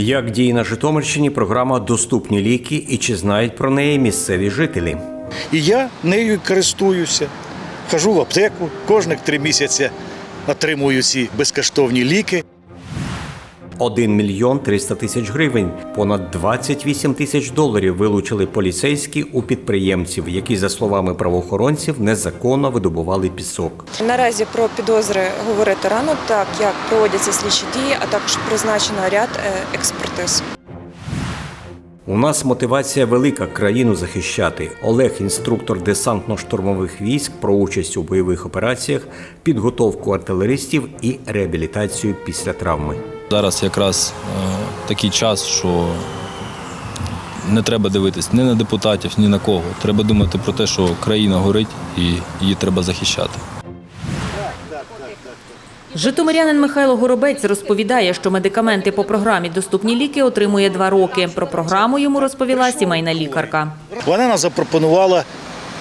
Як діє на Житомирщині програма Доступні ліки і чи знають про неї місцеві жителі? І я нею користуюся. Хожу в аптеку, кожних три місяці отримую ці безкоштовні ліки. 1 мільйон 300 тисяч гривень, понад 28 тисяч доларів вилучили поліцейські у підприємців, які, за словами правоохоронців, незаконно видобували пісок. Наразі про підозри говорити рано, так як проводяться слідчі дії, а також призначено ряд е, експертиз. У нас мотивація велика країну захищати. Олег, інструктор десантно-штурмових військ, про участь у бойових операціях, підготовку артилеристів і реабілітацію після травми. Зараз якраз е, такий час, що не треба дивитись ні на депутатів, ні на кого. Треба думати про те, що країна горить і її треба захищати. Житомирянин Михайло Горобець розповідає, що медикаменти по програмі Доступні ліки отримує два роки. Про програму йому розповіла сімейна лікарка. Вона нам запропонувала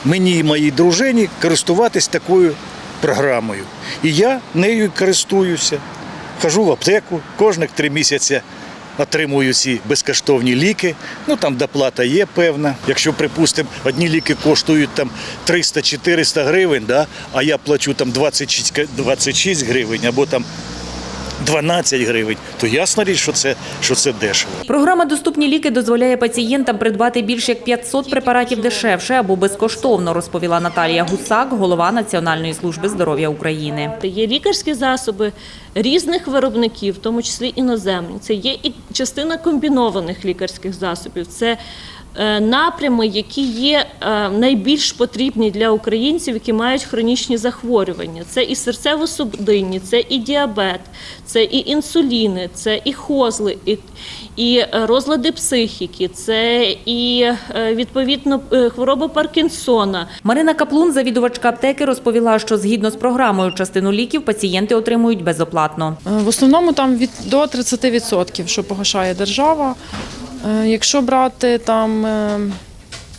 мені і моїй дружині користуватись такою програмою. І я нею користуюся. Хожу в аптеку, кожних три місяці отримую ці безкоштовні ліки. Ну там доплата є певна. Якщо, припустимо, одні ліки коштують там 300-400 гривень, да, а я плачу там 26, 26 гривень або там 12 гривень, то ясна річ, що це, що це дешево. Програма Доступні ліки дозволяє пацієнтам придбати більш як 500 препаратів дешевше або безкоштовно, розповіла Наталія Гусак, голова Національної служби здоров'я України. Є лікарські засоби різних виробників, в тому числі іноземні. Це є і частина комбінованих лікарських засобів. Це напрями, які є е, найбільш потрібні для українців, які мають хронічні захворювання. Це і серцево-судинні, це і діабет, це і інсуліни, це і хозли, і, і е, розлади психіки, це і е, відповідно е, хвороба Паркінсона. Марина Каплун, завідувачка аптеки, розповіла, що згідно з програмою частину ліків пацієнти отримують безоплатно. Е, В основному там від до 30%, що погашає держава. Е, Якщо брати там е,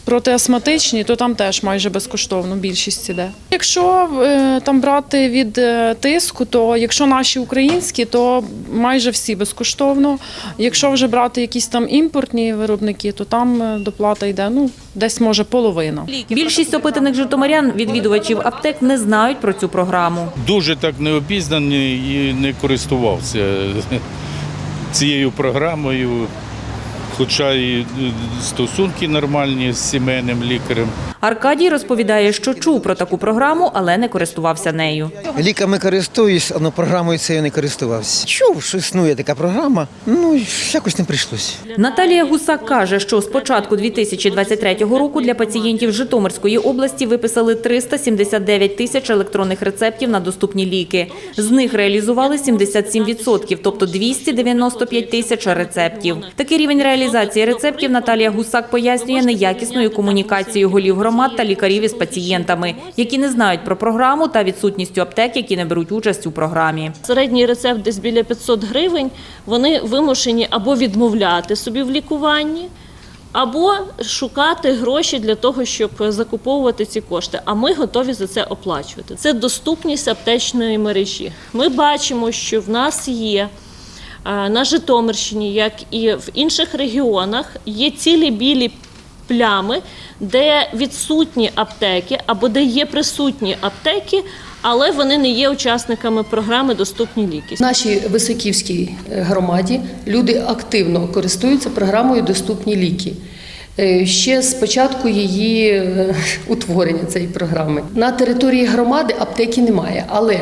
протиастматичні, то там теж майже безкоштовно більшість іде. Якщо е, там брати від тиску, то якщо наші українські, то майже всі безкоштовно. Якщо вже брати якісь там імпортні виробники, то там доплата йде ну десь може половина. Більшість опитаних житомирян, відвідувачів аптек, не знають про цю програму. дуже так не обізнаний і не користувався цією програмою, хоча і стосунки нормальні з сімейним лікарем. Аркадій розповідає, що чув про таку програму, але не користувався нею. Ліками користуюсь, але програмою цією не користувався. Чув, що існує така програма, ну якось не прийшлося. Наталія Гусак каже, що з початку 2023 року для пацієнтів Житомирської області виписали 379 тисяч електронних рецептів на доступні ліки. З них реалізували 77%, тобто 295 тисяч рецептів. Такий рівень реалізації рецептів Наталія Гусак пояснює неякісною комунікацією голів громад та лікарів із пацієнтами, які не знають про програму та відсутністю аптек, які не беруть участь у програмі. Середній рецепт десь біля 500 гривень. Вони вимушені або відмовляти собі в лікуванні, або шукати гроші для того, щоб закуповувати ці кошти. А ми готові за це оплачувати. Це доступність аптечної мережі. Ми бачимо, що в нас є. На Житомирщині, як і в інших регіонах, є цілі білі плями, де відсутні аптеки або де є присутні аптеки, але вони не є учасниками програми Доступні ліки. В нашій Високівській е, громаді люди активно користуються програмою Доступні ліки. Е, Ще з початку її е, утворення цієї програми. На території громади аптеки немає, але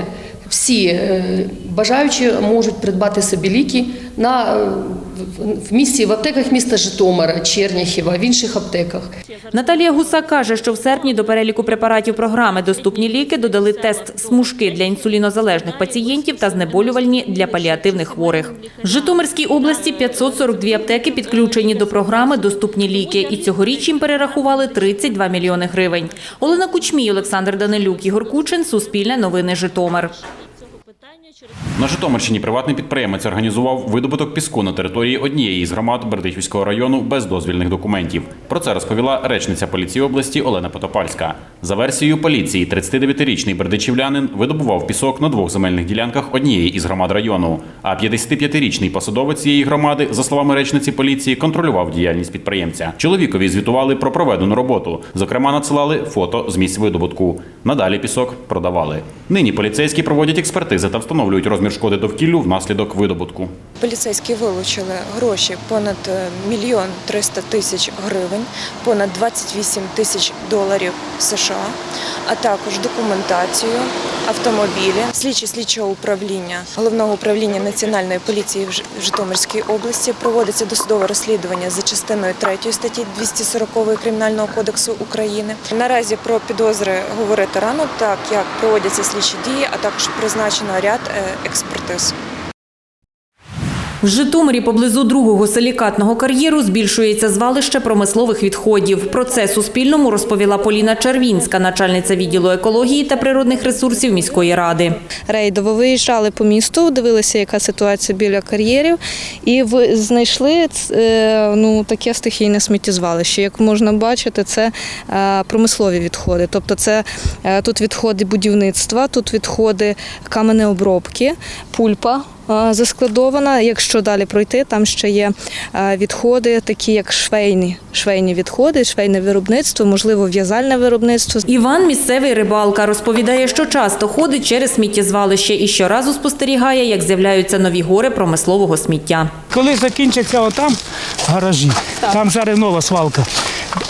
всі е, бажаючі можуть придбати собі ліки на, е, в- місті, в аптеках міста Житомира, Черняхіва, в інших аптеках. Наталія Гусак каже, що в серпні до переліку препаратів програми «Доступні ліки» додали тест смужки для інсулінозалежних пацієнтів та знеболювальні для паліативних хворих. В Житомирській області 542 аптеки підключені до програми «Доступні ліки» і цьогоріч їм перерахували 32 мільйони гривень. Олена Кучмій, Олександр Данилюк, Ігор Кучин, Суспільне новини Житомир. На Житомирщині приватний підприємець організував видобуток піску на території однієї із громад Бердичівського району без дозвільних документів. Про це розповіла речниця поліції області Олена Потопальська. За версією поліції, 39-річний бердичівлянин видобував пісок на двох земельних ділянках однієї із громад району. А 55-річний посадовець цієї громади, за словами речниці поліції, контролював діяльність підприємця. Чоловікові звітували про проведену роботу. Зокрема, надсилали фото з місць видобутку. Надалі пісок продавали. Нині поліцейські проводять експертизи та встановлюють розмір шкоди довкіллю внаслідок видобутку. Поліцейські вилучили гроші понад е, мільйон триста тисяч гривень, понад 28 тисяч доларів США, а також документацію, автомобілі. Слідчі слідчого управління головного управління національної поліції в Житомирській області проводиться досудове розслідування за частиною 3 статті 240 Кримінального кодексу України. Наразі про підозри говорити рано, так як проводяться слідчі дії, а також призначено ряд е, експертиз. В Житомирі поблизу другого силікатного кар'єру збільшується звалище промислових відходів. Про це Суспільному розповіла Поліна Червінська, начальниця відділу екології та природних ресурсів міської ради. рейдово виїжджали по місту, дивилися, яка ситуація біля кар'єрів, і знайшли е, ну, таке стихійне сміттєзвалище. Як можна бачити, це е, промислові відходи. Тобто, це е, тут відходи будівництва, тут відходи каменеобробки, пульпа. Заскладована. Якщо далі пройти, там ще є е, відходи, такі як швейні, швейні відходи, швейне виробництво, можливо, в'язальне виробництво. Іван, місцевий рибалка, розповідає, що часто ходить через сміттєзвалище і щоразу спостерігає, як з'являються нові гори промислового сміття. Коли закінчаться отам гаражі, там зараз нова свалка.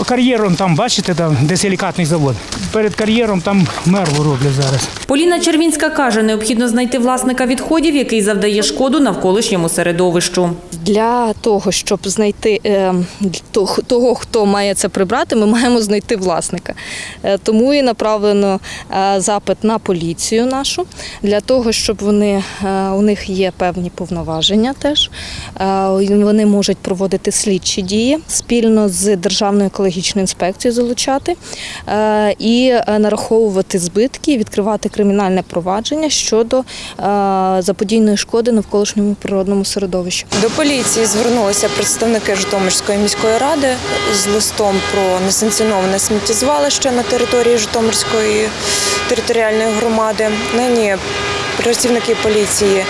Кар'єром там, бачите, там, де силікатний завод. Перед кар'єром там мерву роблять зараз. Поліна Червінська каже, необхідно знайти власника відходів, який завдає шкоду навколишньому середовищу. Для того, щоб знайти е, того- хто має це прибрати, ми маємо знайти власника. Е, Тому і направлено е, запит на поліцію нашу для того, щоб вони у них є певні повноваження. Теж вони можуть проводити слідчі дії спільно з Державною екологічною інспекцією залучати е, і е, нараховувати збитки, відкривати кримінальне провадження щодо е, заподійної шкоди навколишньому природному середовищу. До поліції звернулися представники Житомирської міської ради з листом про несанкціоноване сміттєзвалище на території Житомирської територіальної громади. Нині працівники поліції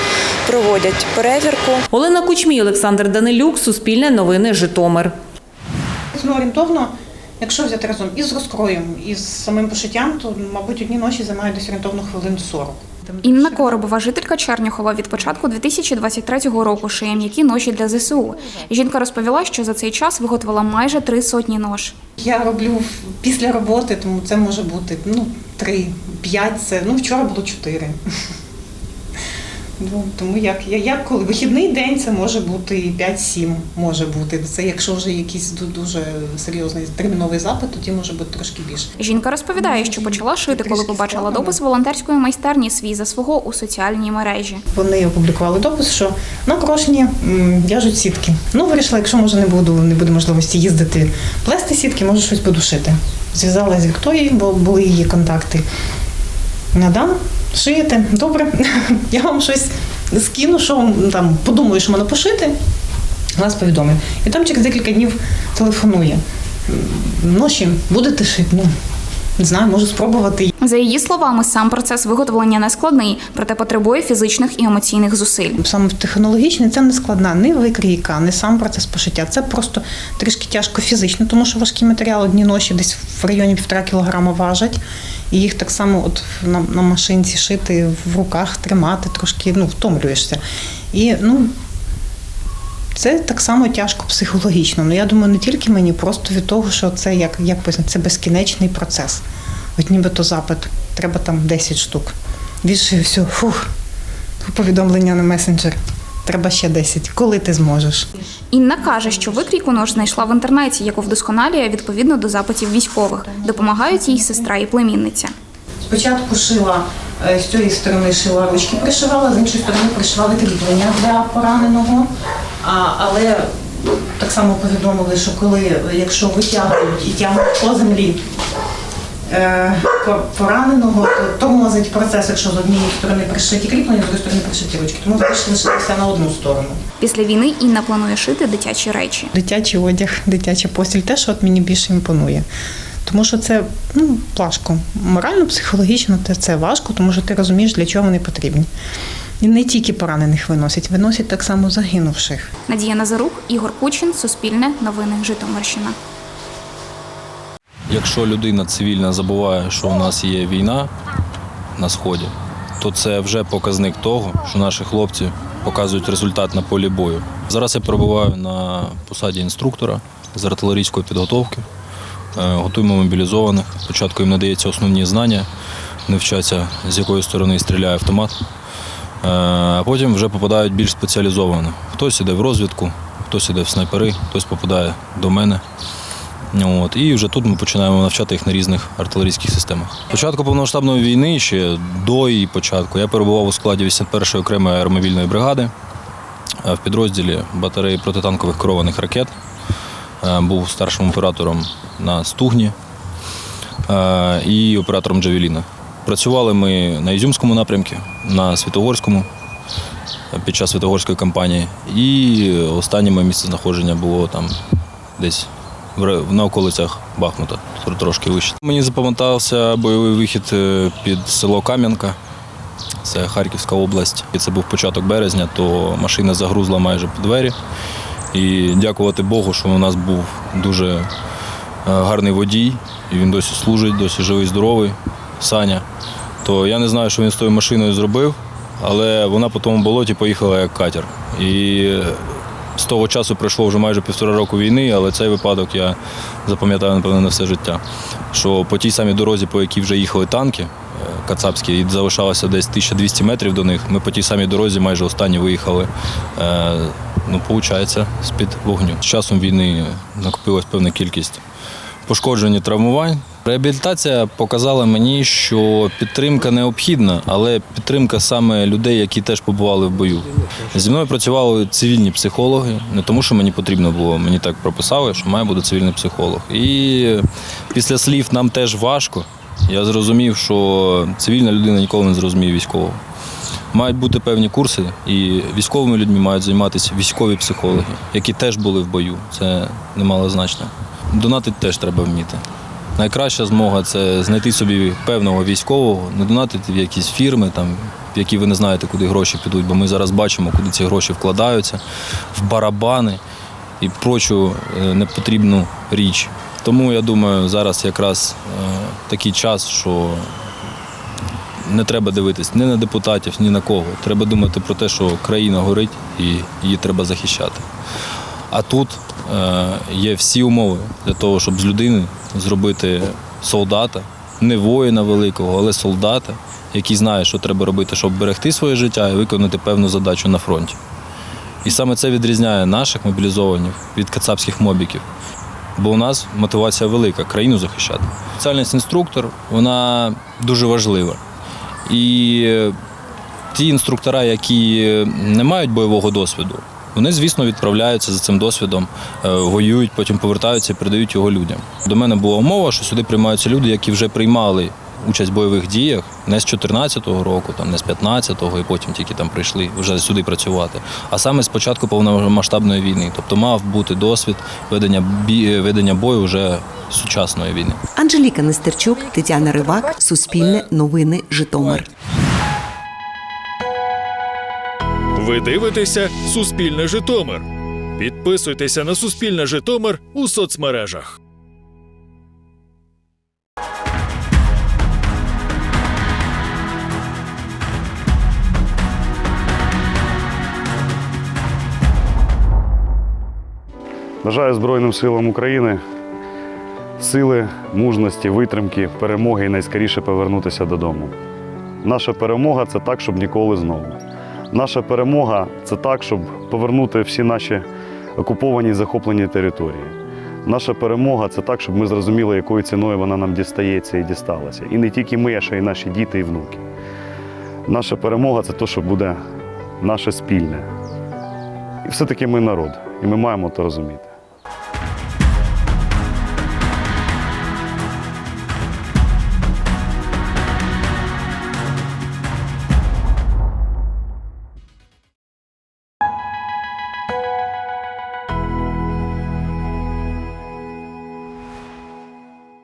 проводять перевірку. Олена Кучмій, Олександр Данилюк, Суспільне новини, Житомир. Орієнтовно, якщо взяти разом із розкроєм, і з самим пошиттям, то, мабуть, одні ночі займають десь орієнтовно хвилин 40. Інна Коробова, жителька Черніхова, від початку 2023 року шиє м'які ноші для ЗСУ. Жінка розповіла, що за цей час виготовила майже три сотні нож. Я роблю після роботи, тому це може бути ну, 3, 5, це, ну, вчора було 4. Ну, тому як, я- як коли вихідний день це може бути і 5-7 може бути. Це якщо вже якийсь ду- дуже серйозний терміновий запит, тоді може бути трошки більше. Жінка розповідає, що почала шити, коли побачила допис волонтерської майстерні свій за свого у соціальній мережі. Вони опублікували допис, що на Крошні в'яжуть сітки. Ну, вирішила, якщо може не буду, не буде можливості їздити плести сітки, може щось буду шити. Зв'язалася з Вікторією, бо були її контакти. Надам, шиєте, добре, я вам щось скину, що вам там подумаю, що мене пошити. Вас повідомлю. І там через декілька днів телефонує. «М, Ноші будете шити? Ну, не знаю, можу спробувати. За її словами, сам процес виготовлення не складний, проте потребує фізичних і емоційних зусиль. Саме технологічний це не складна ні викрійка, ні сам процес пошиття. Це просто трішки тяжко фізично, тому що важкі матеріали одні ноші десь в районі півтора кілограма важать. І їх так само от на, на машинці шити, в руках тримати, трошки ну, втомлюєшся. І ну, це так само тяжко психологічно. Ну я думаю, не тільки мені, просто від того, що це як, як це безкінечний процес. От нібито запит, треба там 10 штук. Більше все, фух, повідомлення на месенджер. Треба ще 10. Коли ти зможеш? Інна каже, що викрійку нож знайшла в інтернеті, яку вдосконалює відповідно до запитів військових. Допомагають їй сестра і племінниця. Спочатку шила е, з цієї сторони шила ручки, пришивала, з іншої сторони пришивали кріплення для пораненого. А, але так само повідомили, що коли, якщо витягують і тягнуть по землі пораненого, то тормозить процес, якщо з однієї сторони пришиті кріплення, з іншої сторони пришиті ручки. Тому вирішили лишитися на одну сторону. Після війни Інна планує шити дитячі речі. Дитячий одяг, дитяча постіль те, що от мені більше імпонує. Тому що це ну, важко. Морально, психологічно це, це важко, тому що ти розумієш, для чого вони потрібні. І не тільки поранених виносять, виносять так само загинувших. Надія Назарук, Ігор Кучин, Суспільне, Новини Житомирщина. Якщо людина цивільна забуває, що у нас є війна на сході, то це вже показник того, що наші хлопці показують результат на полі бою. Зараз я перебуваю на посаді інструктора з артилерійської підготовки. Е, Готуємо мобілізованих. Спочатку їм надається основні знання, вони вчаться, з якої сторони стріляє автомат. Е, А потім вже попадають більш спеціалізовано. Хтось іде в розвідку, хтось іде в снайпери, хтось попадає до мене. От, і вже тут ми починаємо навчати їх на різних артилерійських системах. Початку повномасштабної війни, ще до її початку, я перебував у складі 81-ї окремої аеромобільної бригади е, в підрозділі батареї протитанкових керованих ракет. Е, Був старшим оператором на Стугні е, і оператором Джавеліна. Працювали ми на Ізюмському напрямку, на Світогорському під час Світогорської кампанії. І останнє моє місце знаходження було там десь на околицях Бахмута, трошки вище. Мені запам'ятався бойовий вихід е, під село Кам'янка. Це Харківська область. І це був початок березня, то машина загрузла майже по двері. І дякувати Богу, що у нас був дуже е, гарний водій, і він досі служить, досі живий, здоровий, Саня. То я не знаю, що він з тою машиною зробив, але вона по тому болоті поїхала як катер. І з того часу пройшло вже майже півтора року війни, але цей випадок я запам'ятаю, напевно, на все життя. Що по тій самій дорозі, по якій вже їхали танки е, кацапські, і залишалося десь 1200 метрів до них, ми по тій самій дорозі майже останні виїхали. Е, ну, виходить, з-під вогню. З часом війни накопилась певна кількість пошкоджень і травмувань. Реабілітація показала мені, що підтримка необхідна, але підтримка саме людей, які теж побували в бою. Зі мною працювали цивільні психологи, не тому, що мені потрібно було, мені так прописали, що має бути цивільний психолог. І після слів нам теж важко. Я зрозумів, що цивільна людина ніколи не зрозуміє військового. Мають бути певні курси, і військовими людьми мають займатися військові психологи, які теж були в бою. Це немало значення. Донатити теж треба вміти. Найкраща змога це знайти собі певного військового, не донатити в якісь фірми, там, які ви не знаєте, куди гроші підуть, бо ми зараз бачимо, куди ці гроші вкладаються, в барабани і прочу е, непотрібну річ. Тому я думаю, зараз якраз е, такий час, що не треба дивитись ні на депутатів, ні на кого. Треба думати про те, що країна горить і її треба захищати. А тут є всі умови для того, щоб з людини зробити солдата, не воїна великого, але солдата, який знає, що треба робити, щоб берегти своє життя і виконати певну задачу на фронті. І саме це відрізняє наших мобілізованих від кацапських мобіків. Бо у нас мотивація велика країну захищати. Спеціальність інструктор вона дуже важлива. І е, ті інструктора, які не мають бойового досвіду, вони, звісно, відправляються за цим досвідом, е, воюють, потім повертаються і передають його людям. До мене була умова, що сюди приймаються люди, які вже приймали участь в бойових діях не з 14-го року, там, не з 15-го, і потім тільки там прийшли вже сюди працювати, а саме з початку повномасштабної війни. Тобто мав бути досвід ведення, бі- ведення бою вже сучасної війни. Анжеліка Нестерчук, Тетяна Ривак, Суспільне новини Житомир. Ви дивитеся Суспільне Житомир. Підписуйтеся на Суспільне Житомир у соцмережах. Бажаю Збройним силам України сили, мужності, витримки, перемоги і найскоріше повернутися додому. Наша перемога це так, щоб ніколи знову. Наша перемога це так, щоб повернути всі наші окуповані і захоплені території. Наша перемога це так, щоб ми зрозуміли, якою ціною вона нам дістається і дісталася. І не тільки ми, а ще й наші діти і внуки. Наша перемога це те, що буде наше спільне. І все-таки ми народ, і ми маємо це розуміти.